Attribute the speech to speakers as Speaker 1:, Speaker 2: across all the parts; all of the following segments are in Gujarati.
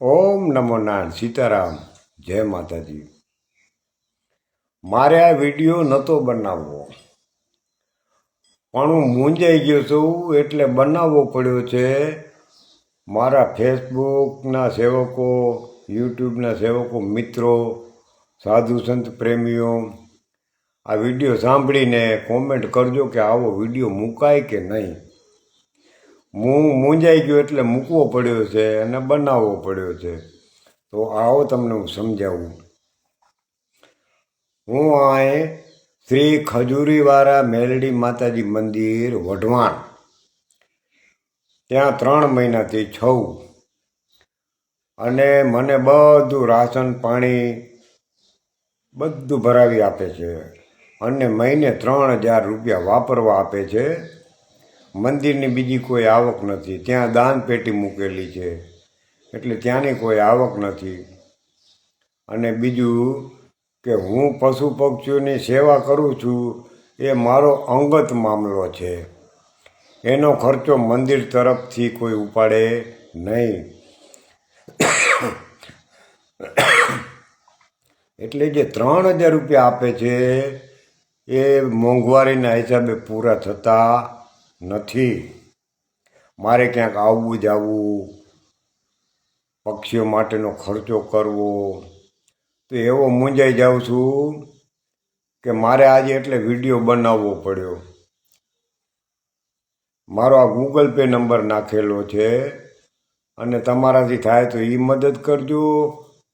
Speaker 1: ઓમ નમો નારાયણ. સીતારામ. જય માતાજી. મારે આ વીડિયો નહોતો બનાવવો. પણ હું મૂંઝાઈ ગયો છું એટલે બનાવવો પડ્યો છે મારા ફેસબુકના સેવકો, યુટ્યુબના સેવકો, મિત્રો, સાધુ સંત પ્રેમીઓ. આ વીડિયો સાંભળીને કોમેન્ટ કરજો કે આવો વીડિયો મુકાય કે નહીં. હું મૂંઝાઈ ગયો એટલે મૂકવો પડ્યો છે અને બનાવવો પડ્યો છે. તો આવો તમને હું સમજાવું. હું અહીં શ્રી ખજૂરીવાળા મેલડી માતાજી મંદિર વઢવાણ. ત્યાં ત્રણ મહિનાથી છઉ અને મને બધું રાશન પાણી બધું ભરાવી આપે છે. અને મહિને ત્રણ હજાર રૂપિયા વાપરવા આપે છે. મંદિરની બીજી કોઈ આવક નથી. ત્યાં દાન પેટી મૂકેલી છે. એટલે ત્યાંની કોઈ આવક નથી. અને બીજું કે હું પશુ પક્ષીઓની સેવા કરું છું, એ મારો અંગત મામલો છે. એનો ખર્ચો મંદિર તરફથી કોઈ ઉપાડે નહીં. એટલે જે ત્રણ હજાર રૂપિયા આપે છે, એ મોંઘવારીના હિસાબે પૂરા થતા નથી. મારે ક્યાંક આવવું જવું, પક્ષીઓ માટેનો ખર્ચો કરવો, તો એવો મૂંઝાઈ જાઉં છું કે મારે આજે એટલે વીડિયો બનાવવો પડ્યો. મારો આ ગૂગલ પે નંબર નાખેલો છે અને તમારાથી થાય તો એ મદદ કરજો.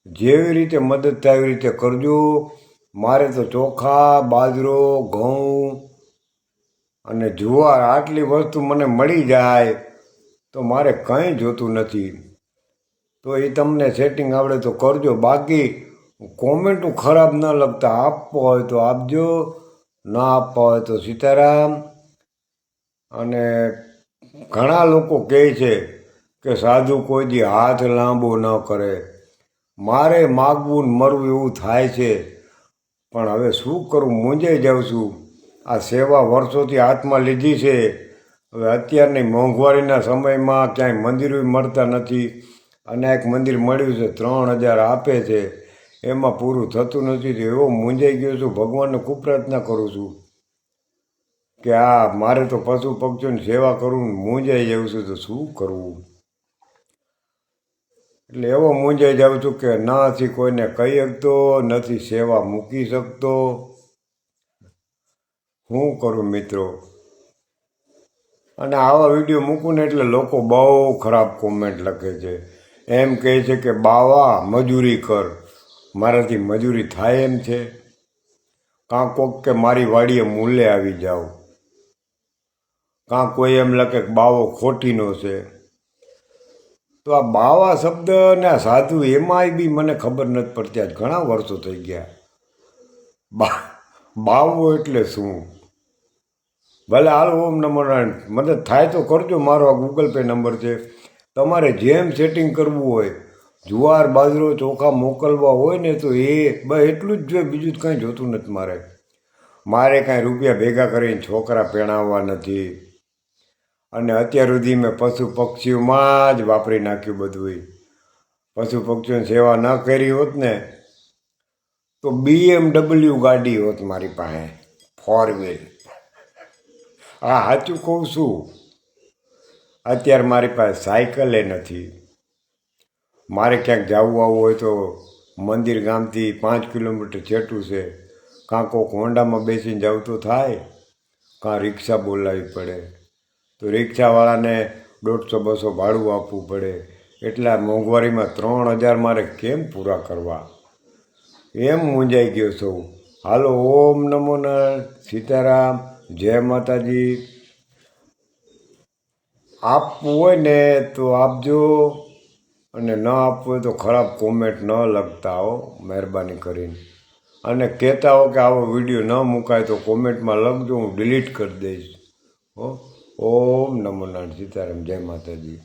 Speaker 1: જેવી રીતે મદદ થાય એવી રીતે કરજો. મારે તો ચોખા, બાજરો, ઘઉં અને જુવાર આટલી વસ્તુ મને મળી જાય તો મારે કંઈ જોતું નથી. તો એ તમને સેટિંગ આવડે તો કરજો. બાકી કોમેન્ટો ખરાબ ન લખતા. આપવો હોય તો આપજો, ના આપવા હોય તો સીતારામ. અને ઘણા લોકો કહે છે કે સાધુ કોઈ દી હાથ લાંબો ન કરે. મારે માગવું મરવું એવું થાય છે. પણ હવે શું કરું? મૂંઝાઈ જાઉં છું. આ સેવા વર્ષોથી હાથમાં લીધી છે. હવે અત્યારની મોંઘવારીના સમયમાં ક્યાંય મંદિરો મળતા નથી. અને એક મંદિર મળ્યું છે, ત્રણ હજાર આપે છે. એમાં પૂરું થતું નથી. એવો મૂંઝાઈ ગયો છું, ભગવાનને ખૂબ પ્રાર્થના કરું છું કે આ મારે તો પશુ પક્ષીઓની સેવા કરવું મૂંઝાઈ જાઉં છું. તો શું કરવું? એટલે એવો મૂંઝાઈ જાઉં છું કે નાથી કોઈને કહી શકતો, નથી સેવા મૂકી શકતો. હું કરું મિત્રો? અને આવા વીડિયો મૂકું ને એટલે લોકો બહુ ખરાબ કોમેન્ટ લખે છે. એમ કહે છે કે, બાવા, મજૂરી કર. મારાથી મજૂરી થાય એમ છે. કાં કોક કે મારી વાડીએ મૂલે આવી જાઓ કાં કોઈ એમ લખે કે, બાવો ખોટીનો છે. તો આ બાવા શબ્દ ને આ સાધુ એમાંય બી મને ખબર નથી પડતી. આજ ઘણા વર્ષો થઈ ગયા. બા, બાવો એટલે શું? ભલે હાલ, ઓમ નમો નારાયણ. મદદ થાય તો કરજો, મારો આ ગૂગલ પે નંબર છે. તમારે જેમ સેટિંગ કરવું હોય, જુવાર, બાજરો, ચોખા મોકલવા હોય ને તો એ બસ એટલું જ જોઈએ, બીજું જ કાંઈ જોતું નથી મારે. મારે કાંઈ રૂપિયા ભેગા કરીને છોકરા પહેણાવવા નથી. અને અત્યાર સુધી મેં પશુ પક્ષીઓમાં જ વાપરી નાખ્યું બધું પશુ પક્ષીઓની સેવા ન કરી હોત ને, તો બીએમડબલ્યુ ગાડી હોત મારી પાસે. ફોર વ્હીલ હા સાચું કહું છું. અત્યારે મારી પાસે સાયકલે નથી. મારે ક્યાંક જવું આવવું હોય તો મંદિર ગામથી પાંચ કિલોમીટર છેટું છે. કાં કોક હોન્ડામાં બેસીને જવું તો થાય. કાં રિક્ષા બોલાવવી પડે. તો રિક્ષાવાળાને દોઢસો, બસો ભાડું આપવું પડે. એટલા મોંઘવારીમાં ત્રણ હજાર મારે કેમ પૂરા કરવા? એમ મૂંઝાઈ ગયો છું. હાલો, ઓમ નમો સીતારામ. જય માતાજી. આપવું હોય ને તો આપજો, અને ન આપવું હોય તો ખરાબ કોમેન્ટ ન લખતા હો, મહેરબાની કરીને. અને કહેતા હો કે આવો વીડિયો ન મુકાય તો કોમેન્ટમાં લખજો, હું ડિલીટ કરી દઈશ. હો, ઓમ નમો નારાયણ સીતારામ, જય માતાજી.